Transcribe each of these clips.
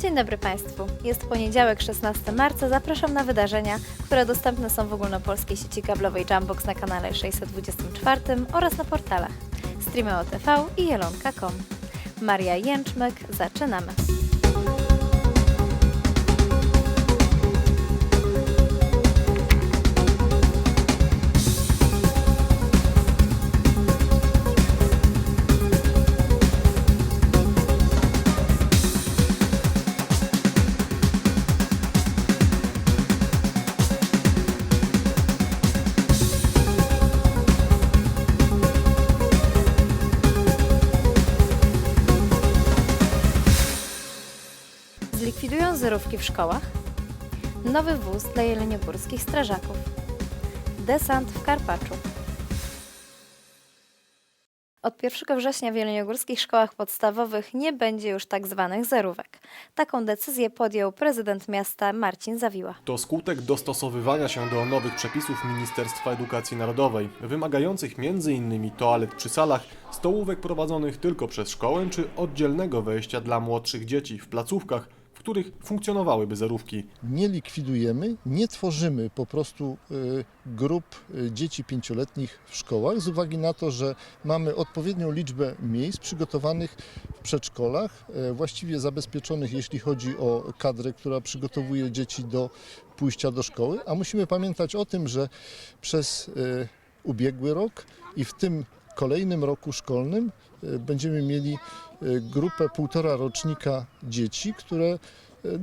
Dzień dobry Państwu. Jest poniedziałek, 16 marca. Zapraszam na wydarzenia, które dostępne są w ogólnopolskiej sieci kablowej Jambox na kanale 624 oraz na portalach Streameo TV i jelonka.com. Maria Jęczmek, zaczynamy. Zerówki w szkołach. Nowy wóz dla jeleniogórskich strażaków. Desant w Karpaczu. Od 1 września w jeleniogórskich szkołach podstawowych nie będzie już tak zwanych zerówek. Taką decyzję podjął prezydent miasta Marcin Zawiła. To skutek dostosowywania się do nowych przepisów Ministerstwa Edukacji Narodowej, wymagających m.in. toalet przy salach, stołówek prowadzonych tylko przez szkołę czy oddzielnego wejścia dla młodszych dzieci w placówkach, w których funkcjonowałyby zerówki. nie likwidujemy, nie tworzymy po prostu y, grup y, dzieci pięcioletnich w szkołach z uwagi na to, że mamy odpowiednią liczbę miejsc przygotowanych w przedszkolach, y, właściwie zabezpieczonych jeśli chodzi o kadrę, która przygotowuje dzieci do pójścia do szkoły, a musimy pamiętać o tym, że przez ubiegły rok i w tym kolejnym roku szkolnym będziemy mieli y, grupę półtora rocznika dzieci, które y,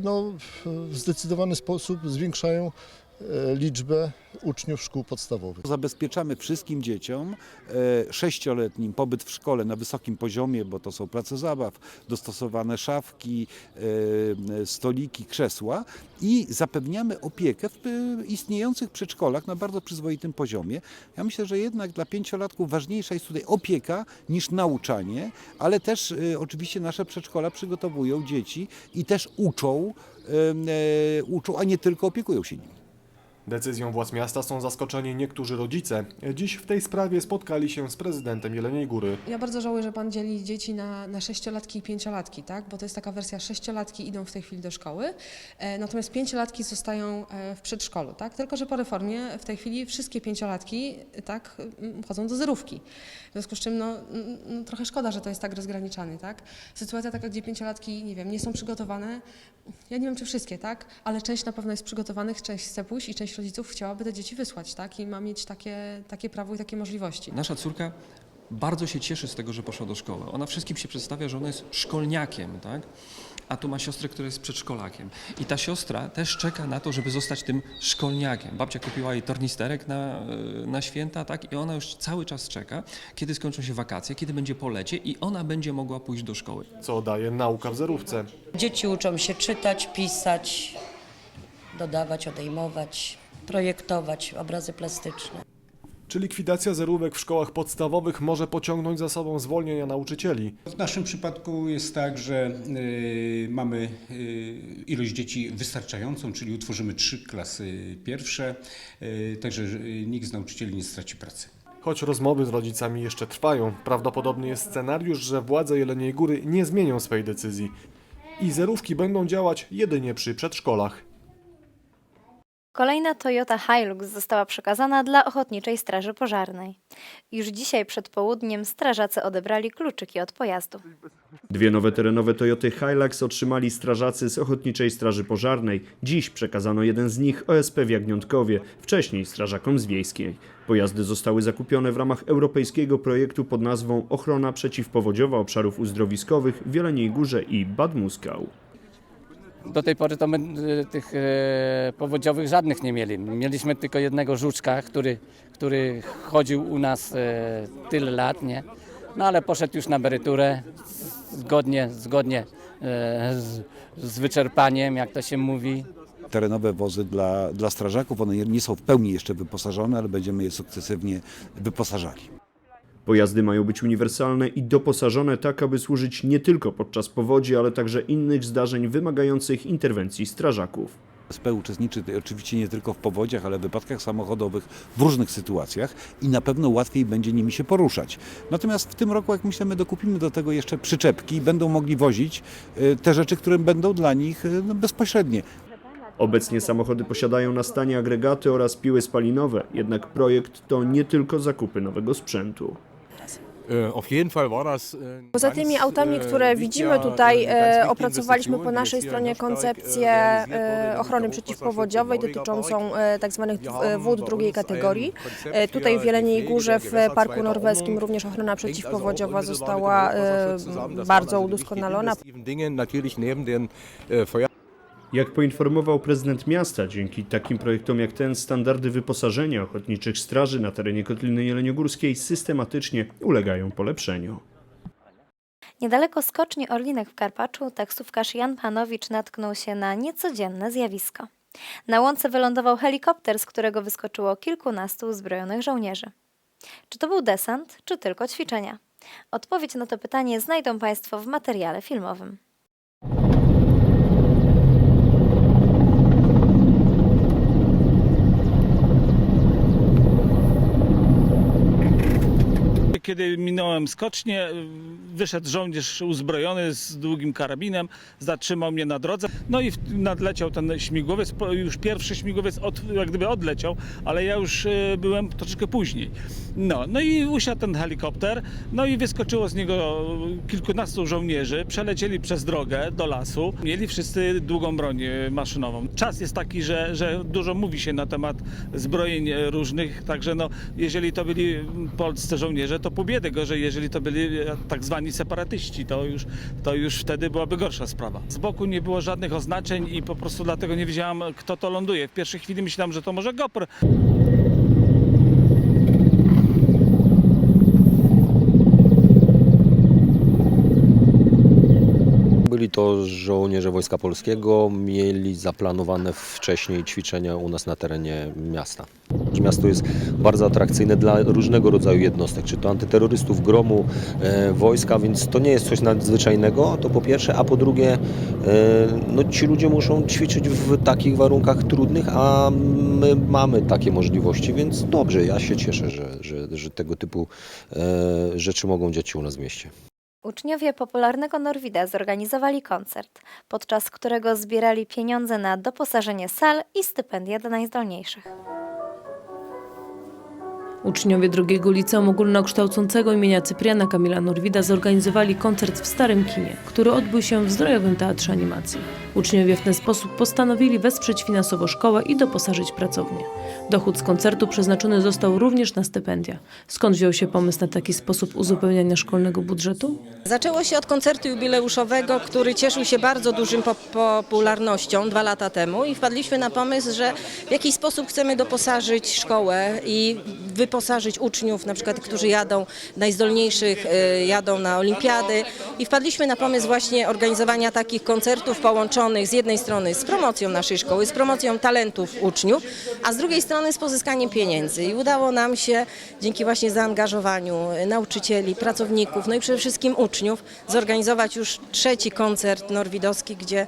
no, w- zdecydowany sposób zwiększają e, liczbę uczniów szkół podstawowych. Zabezpieczamy wszystkim dzieciom e, sześcioletnim pobyt w szkole na wysokim poziomie, bo to są place zabaw, dostosowane szafki, e, stoliki, krzesła i zapewniamy opiekę w e, istniejących przedszkolach na bardzo przyzwoitym poziomie. Ja myślę, że jednak dla pięciolatków ważniejsza jest tutaj opieka niż nauczanie, ale też e, oczywiście nasze przedszkola przygotowują dzieci i też uczą, e, e, uczą, a nie tylko opiekują się nimi. Decyzją władz miasta są zaskoczeni niektórzy rodzice. Dziś w tej sprawie spotkali się z prezydentem Jeleniej Góry. Ja bardzo żałuję, że pan dzieli dzieci na, na sześciolatki i pięciolatki, tak? Bo to jest taka wersja sześciolatki idą w tej chwili do szkoły, e, natomiast pięciolatki zostają e, w przedszkolu, tak? Tylko, że po reformie w tej chwili wszystkie pięciolatki, e, tak, chodzą do zerówki. W związku z czym, no, n- n- trochę szkoda, że to jest tak rozgraniczany, tak? Sytuacja taka, gdzie pięciolatki, nie wiem, nie są przygotowane, ja nie wiem, czy wszystkie, tak? Ale część na pewno jest przygotowanych, część chce pójść i część rodziców chciałaby te dzieci wysłać, tak? I ma mieć takie, takie prawo i takie możliwości. Nasza córka bardzo się cieszy z tego, że poszła do szkoły. Ona wszystkim się przedstawia, że ona jest szkolniakiem, tak? A tu ma siostrę, która jest przedszkolakiem. I ta siostra też czeka na to, żeby zostać tym szkolniakiem. Babcia kupiła jej tornisterek na, y, na święta, tak? I ona już cały czas czeka, kiedy skończą się wakacje, kiedy będzie po lecie i ona będzie mogła pójść do szkoły. Co daje nauka w zerówce. Dzieci uczą się czytać, pisać, dodawać, odejmować, projektować obrazy plastyczne. Czy likwidacja zerówek w szkołach podstawowych może pociągnąć za sobą zwolnienia nauczycieli? W naszym przypadku jest tak, że y, mamy y, ilość dzieci wystarczającą, czyli utworzymy trzy klasy pierwsze, y, także y, nikt z nauczycieli nie straci pracy. Choć rozmowy z rodzicami jeszcze trwają, prawdopodobny jest scenariusz, że władze Jeleniej Góry nie zmienią swej decyzji i zerówki będą działać jedynie przy przedszkolach. Kolejna Toyota Hilux została przekazana dla Ochotniczej Straży Pożarnej. Już dzisiaj przed południem strażacy odebrali kluczyki od pojazdu. Dwie nowe terenowe Toyoty Hilux otrzymali strażacy z Ochotniczej Straży Pożarnej. Dziś przekazano jeden z nich OSP w Jagniątkowie, wcześniej strażakom z Wiejskiej. Pojazdy zostały zakupione w ramach europejskiego projektu pod nazwą Ochrona przeciwpowodziowa obszarów uzdrowiskowych w Jeleniej Górze i Bad Muskał. Do tej pory to my y, tych e, powodziowych żadnych nie mieli. Mieliśmy tylko jednego żuczka, który, który chodził u nas e, tyle lat, nie? No ale poszedł już na emeryturę zgodnie, zgodnie z, z wyczerpaniem, jak to się mówi. terenowe wozy dla, dla strażaków. One nie są w pełni jeszcze wyposażone, ale będziemy je sukcesywnie wyposażali. Pojazdy mają być uniwersalne i doposażone tak, aby służyć nie tylko podczas powodzi, ale także innych zdarzeń wymagających interwencji strażaków. OSP uczestniczy oczywiście nie tylko w powodziach, ale w wypadkach samochodowych w różnych sytuacjach i na pewno łatwiej będzie nimi się poruszać. Natomiast w tym roku, jak myślimy, dokupimy do tego jeszcze przyczepki i będą mogli wozić y, te rzeczy, które będą dla nich y, no, bezpośrednie. Obecnie samochody posiadają na stanie agregaty oraz piły spalinowe, jednak projekt to nie tylko zakupy nowego sprzętu. Poza tymi autami, które widzimy tutaj, e, opracowaliśmy po naszej stronie koncepcję e, ochrony przeciwpowodziowej dotyczącą e, tak e, wód drugiej kategorii. E, Tutaj w Jeleniej Górze w Parku Norweskim również ochrona przeciwpowodziowa została e, bardzo udoskonalona. Jak poinformował prezydent miasta, dzięki takim projektom jak ten standardy wyposażenia ochotniczych straży na terenie Kotliny Jeleniogórskiej systematycznie ulegają polepszeniu. Niedaleko skoczni Orlinek w Karpaczu taksówkarz Jan Panowicz natknął się na niecodzienne zjawisko. Na łące wylądował helikopter, z którego wyskoczyło kilkunastu uzbrojonych żołnierzy. Czy to był desant, czy tylko ćwiczenia? Odpowiedź na to pytanie znajdą Państwo w materiale filmowym. Kiedy minąłem skocznie, wyszedł żołnierz uzbrojony z długim karabinem, zatrzymał mnie na drodze. No i nadleciał ten śmigłowiec. Już pierwszy śmigłowiec od, jak gdyby odleciał, ale ja już e, byłem troszeczkę później. No, no i usiadł ten helikopter, no i wyskoczyło z niego kilkunastu żołnierzy. Przelecieli przez drogę do lasu. Mieli wszyscy długą broń e, maszynową. Czas jest taki, że, że dużo mówi się na temat zbrojeń różnych, także no, jeżeli to byli polscy żołnierze, to pół biedy gorzej, jeżeli to byli e, tak zwani separatyści, to już, to już wtedy byłaby gorsza sprawa. Z boku nie było żadnych oznaczeń i po prostu dlatego nie wiedziałam, kto to ląduje. W pierwszej chwili myślałam, że to może GoPro. Byli to żołnierze Wojska Polskiego, mieli zaplanowane wcześniej ćwiczenia u nas na terenie miasta. Miasto jest bardzo atrakcyjne dla różnego rodzaju jednostek, czy to antyterrorystów, gromu, e, wojska, więc to nie jest coś nadzwyczajnego, to po pierwsze, a po drugie, e, no, ci ludzie muszą ćwiczyć w takich warunkach trudnych, a my mamy takie możliwości, więc dobrze, ja się cieszę, że, że, że tego typu e, rzeczy mogą dziać się u nas w mieście. Uczniowie popularnego Norwida zorganizowali koncert, podczas którego zbierali pieniądze na doposażenie sal i stypendia dla najzdolniejszych. Uczniowie drugiego liceum ogólnokształcącego imienia Cypriana Kamila Norwida zorganizowali koncert w Starym Kinie, który odbył się w Zdrojowym Teatrze Animacji. Uczniowie w ten sposób postanowili wesprzeć finansowo szkołę i doposażyć pracownię. Dochód z koncertu przeznaczony został również na stypendia. Skąd wziął się pomysł na taki sposób uzupełniania szkolnego budżetu? Zaczęło się od koncertu jubileuszowego, który cieszył się bardzo dużym popularnością dwa lata temu i wpadliśmy na pomysł, że w jakiś sposób chcemy doposażyć szkołę i wyposażyć uczniów, na przykład, którzy jadą, najzdolniejszych y, jadą na olimpiady i wpadliśmy na pomysł właśnie organizowania takich koncertów połączonych z jednej strony z promocją naszej szkoły, z promocją talentów uczniów, a z drugiej strony z pozyskaniem pieniędzy i udało nam się dzięki właśnie zaangażowaniu nauczycieli, pracowników, no i przede wszystkim uczniów zorganizować już trzeci koncert norwidowski, gdzie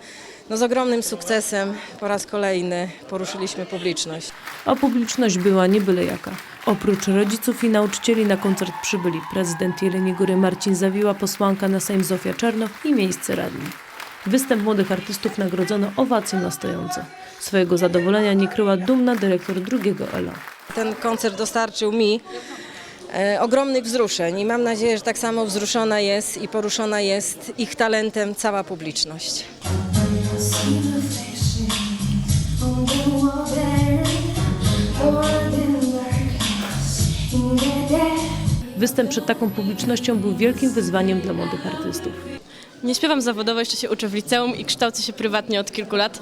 no z ogromnym sukcesem po raz kolejny poruszyliśmy publiczność. A publiczność była nie byle jaka. Oprócz rodziców i nauczycieli na koncert przybyli prezydent Jeleni Góry Marcin Zawiła, posłanka na Sejm Zofia Czernow i miejsce radni. Występ młodych artystów nagrodzono owacją na stojąco. Swojego zadowolenia nie kryła dumna dyrektor drugiego ELO. Ten koncert dostarczył mi e, ogromnych wzruszeń i mam nadzieję, że tak samo wzruszona jest i poruszona jest ich talentem cała publiczność. Występ przed taką publicznością był wielkim wyzwaniem dla młodych artystów. Nie śpiewam zawodowo, jeszcze się uczę w liceum i kształcę się prywatnie od kilku lat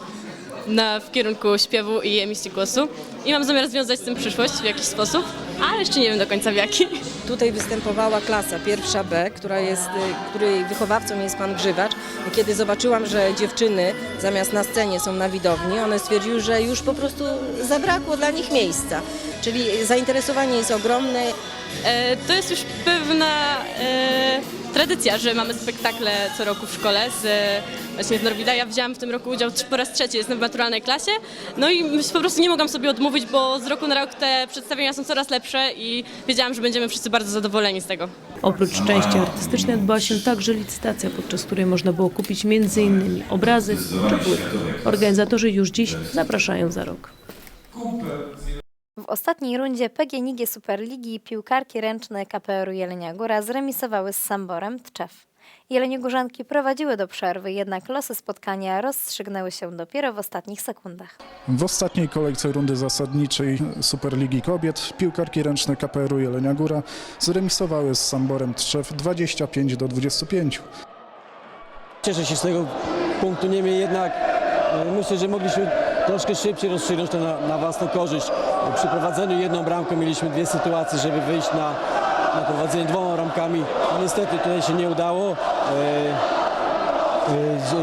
na, w kierunku śpiewu i emisji głosu. I mam zamiar związać z tym przyszłość w jakiś sposób, ale jeszcze nie wiem do końca w jaki. Tutaj występowała klasa pierwsza B, która jest, y, której wychowawcą jest pan Grzywacz. I kiedy zobaczyłam, że dziewczyny zamiast na scenie są na widowni, one stwierdziły, że już po prostu zabrakło dla nich miejsca. Czyli zainteresowanie jest ogromne. E, to jest już pewna e, tradycja, że mamy spektakle co roku w szkole z, właśnie z Norwida. Ja wzięłam w tym roku udział po raz trzeci, jestem w maturalnej klasie. No i po prostu nie mogłam sobie odmówić, bo z roku na rok te przedstawienia są coraz lepsze i wiedziałam, że będziemy wszyscy bardzo zadowoleni z tego. Oprócz części artystycznej odbyła się także licytacja, podczas której można było kupić m.in. obrazy czy płyty. Organizatorzy już dziś zapraszają za rok. W ostatniej rundzie PGNiG Superligi piłkarki ręczne KPR-u Jelenia Góra zremisowały z Samborem Tczew. Jeleniogórzanki prowadziły do przerwy, jednak losy spotkania rozstrzygnęły się dopiero w ostatnich sekundach. W ostatniej kolejce rundy zasadniczej Superligi Kobiet piłkarki ręczne KPR-u Jelenia Góra zremisowały z Samborem Trzew 25 do 25. Cieszę się z tego punktu, niemniej jednak e, myślę, że mogliśmy troszkę szybciej rozstrzygnąć to na, na własną korzyść. Przy prowadzeniu jedną bramką mieliśmy dwie sytuacje, żeby wyjść na, na prowadzenie dwoma bramkami. No, niestety tutaj się nie udało. E,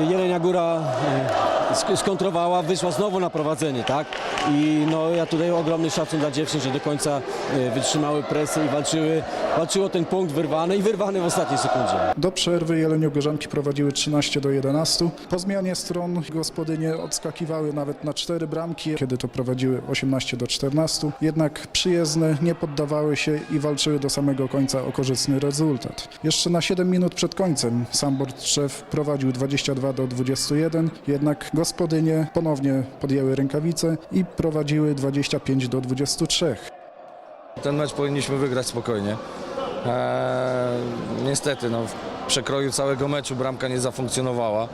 e, Jelenia Góra e, skontrowała, wyszła znowu na prowadzenie, tak? I no ja tutaj ogromny szacun dla dziewczyn, że do końca e, wytrzymały presję i walczyły, walczyło ten punkt wyrwany i wyrwany w ostatniej sekundzie. Do przerwy Jeleniogórzanki prowadziły 13 do 11. Po zmianie stron gospodynie odskakiwały nawet na cztery bramki, kiedy to prowadziły 18 do 14. Jednak przyjezdne nie poddawały się i walczyły do samego końca o korzystny rezultat. Jeszcze na 7 minut przed końcem Sambor Trzew prowadził 22 do 21, jednak gospodynie ponownie podjęły rękawice i prowadziły 25 do 23. Ten mecz powinniśmy wygrać spokojnie. Eee, niestety, no, w przekroju całego meczu bramka nie zafunkcjonowała.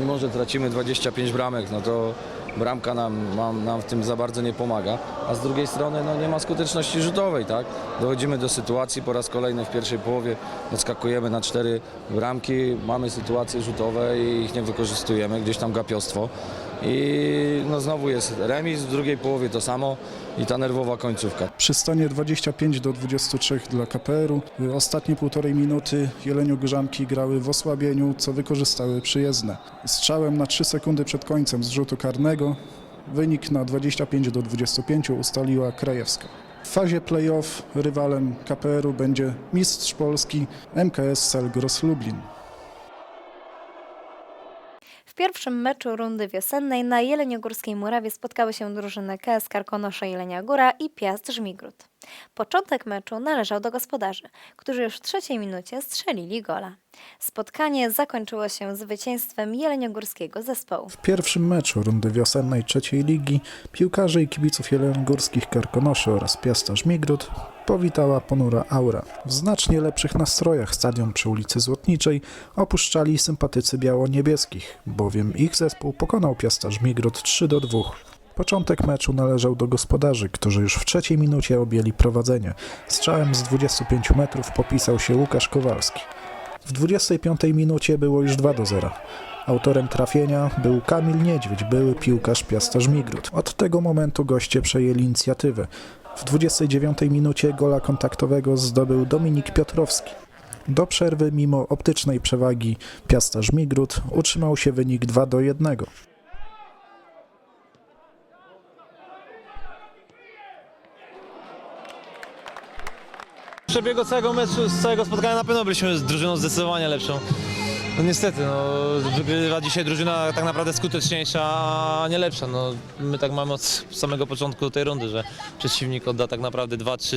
Mimo, że tracimy 25 bramek, no to bramka nam, nam, w tym za bardzo nie pomaga. A z drugiej strony no, nie ma skuteczności rzutowej, tak? Dochodzimy do sytuacji po raz kolejny w pierwszej połowie, odskakujemy na cztery bramki, mamy sytuacje rzutowe i ich nie wykorzystujemy, gdzieś tam gapiostwo. I no, znowu jest remis, w drugiej połowie to samo i ta nerwowa końcówka. Przy stanie 25 do 23 dla KPR-u y, ostatnie półtorej minuty Jeleniogórzanki grały w osłabieniu, co wykorzystały przyjezdne. Strzałem na 3 sekundy przed końcem z rzutu karnego wynik na 25 do 25 ustaliła Krajewska. W fazie play-off rywalem KPR-u będzie mistrz Polski MKS Selgros Lublin. Pierwszym meczu rundy wiosennej na Jeleniogórskiej Murawie spotkały się drużyny KS Karkonosze Jelenia Góra i Piast Żmigród. Początek meczu należał do gospodarzy, którzy już w trzeciej minucie strzelili gola. Spotkanie zakończyło się zwycięstwem jeleniogórskiego zespołu. W pierwszym meczu rundy wiosennej trzeciej ligi piłkarze i kibiców jeleniogórskich Karkonoszy oraz Piasta Żmigród powitała ponura aura. W znacznie lepszych nastrojach stadion przy ulicy Złotniczej opuszczali sympatycy biało-niebieskich, bowiem ich zespół pokonał Piasta Żmigród 3 do 2. Początek meczu należał do gospodarzy, którzy już w trzeciej minucie objęli prowadzenie. Strzałem z 25 metrów popisał się Łukasz Kowalski. W 25 minucie było już 2 do 0. Autorem trafienia był Kamil Niedźwiedź, były piłkarz Piasta Żmigród. Od tego momentu goście przejęli inicjatywę. W 29 minucie gola kontaktowego zdobył Dominik Piotrowski. Do przerwy, mimo optycznej przewagi Piasta Żmigród, utrzymał się wynik 2 do 1. przebiegu całego meczu, z całego spotkania na pewno byliśmy z drużyną zdecydowanie lepszą. No niestety, no, wygrywa dzisiaj drużyna tak naprawdę skuteczniejsza, a nie lepsza. No, my tak mamy od samego początku tej rundy, że przeciwnik odda tak naprawdę dwa, trzy,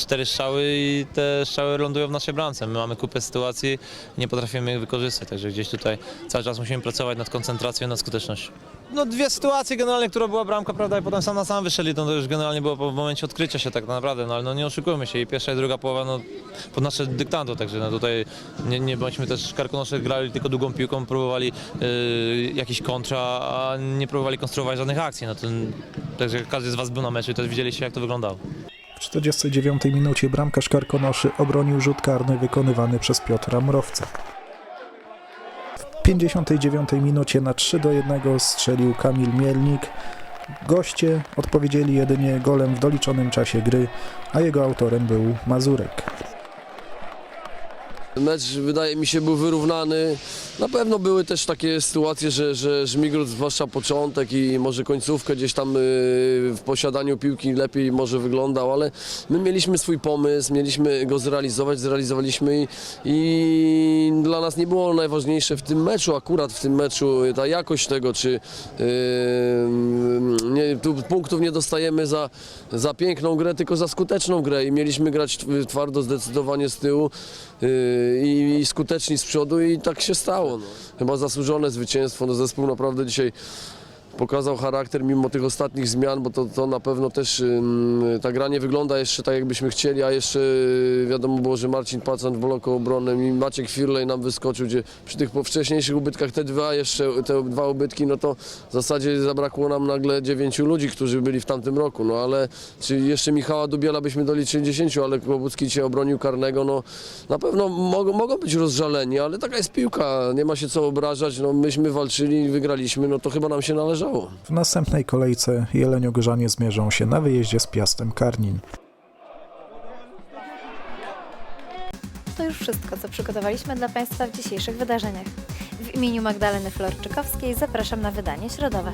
cztery strzały i te strzały lądują w naszej bramce. My mamy kupę sytuacji, nie potrafimy ich wykorzystać, także gdzieś tutaj cały czas musimy pracować nad koncentracją i nad skutecznością. No dwie sytuacje generalnie, która była bramka, prawda, i potem sam na sam wyszli, to, już generalnie było po momencie odkrycia się tak naprawdę, no ale no nie oszukujmy się i pierwsza i druga połowa, no pod nasze dyktando, także no tutaj nie, nie bądźmy też karkonosze grali tylko długą piłką, próbowali yy, jakiś kontra, a nie próbowali konstruować żadnych akcji, no to, także każdy z was był na meczu i też widzieliście jak to wyglądało. W 49 minucie bramkarz Karkonoszy obronił rzut karny wykonywany przez Piotra Mrowca. W 59 minucie na 3 do 1 strzelił Kamil Mielnik. Goście odpowiedzieli jedynie golem w doliczonym czasie gry, a jego autorem był Mazurek. Mecz wydaje mi się był wyrównany. Na pewno były też takie sytuacje, że, że Żmigrod, zwłaszcza początek i może końcówkę gdzieś tam y, w posiadaniu piłki lepiej może wyglądał, ale my mieliśmy swój pomysł, mieliśmy go zrealizować, zrealizowaliśmy i, i dla nas nie było najważniejsze w tym meczu, akurat w tym meczu ta jakość tego, czy yy, nie, tu punktów nie dostajemy za, za piękną grę, tylko za skuteczną grę i mieliśmy grać tw- twardo, zdecydowanie z tyłu yy, i, i skuteczni z przodu i tak się stało. No. Chyba zasłużone zwycięstwo, no zespół naprawdę dzisiaj pokazał charakter mimo tych ostatnich zmian, bo to, to na pewno też ta gra nie wygląda jeszcze tak jakbyśmy chcieli, a jeszcze y, wiadomo było, że Marcin Pacan w bloku obronnym i Maciek Firlej nam wyskoczył, gdzie przy tych wcześniejszych ubytkach te dwa jeszcze, te dwa ubytki, no to w zasadzie zabrakło nam nagle dziewięciu ludzi, którzy byli w tamtym roku, no ale czy jeszcze Michała Dubiela byśmy doliczyli dziesięciu, ale Kłobucki dzisiaj obronił karnego, no na pewno mogą, mogą być rozżaleni, ale taka jest piłka, nie ma się co obrażać, no myśmy walczyli, wygraliśmy, no to chyba nam się W następnej kolejce Jeleniogórzanie zmierzą się na wyjeździe z Piastem Karnin. To już wszystko, co przygotowaliśmy dla Państwa w dzisiejszych wydarzeniach. W imieniu Magdaleny Florczykowskiej zapraszam na wydanie środowe.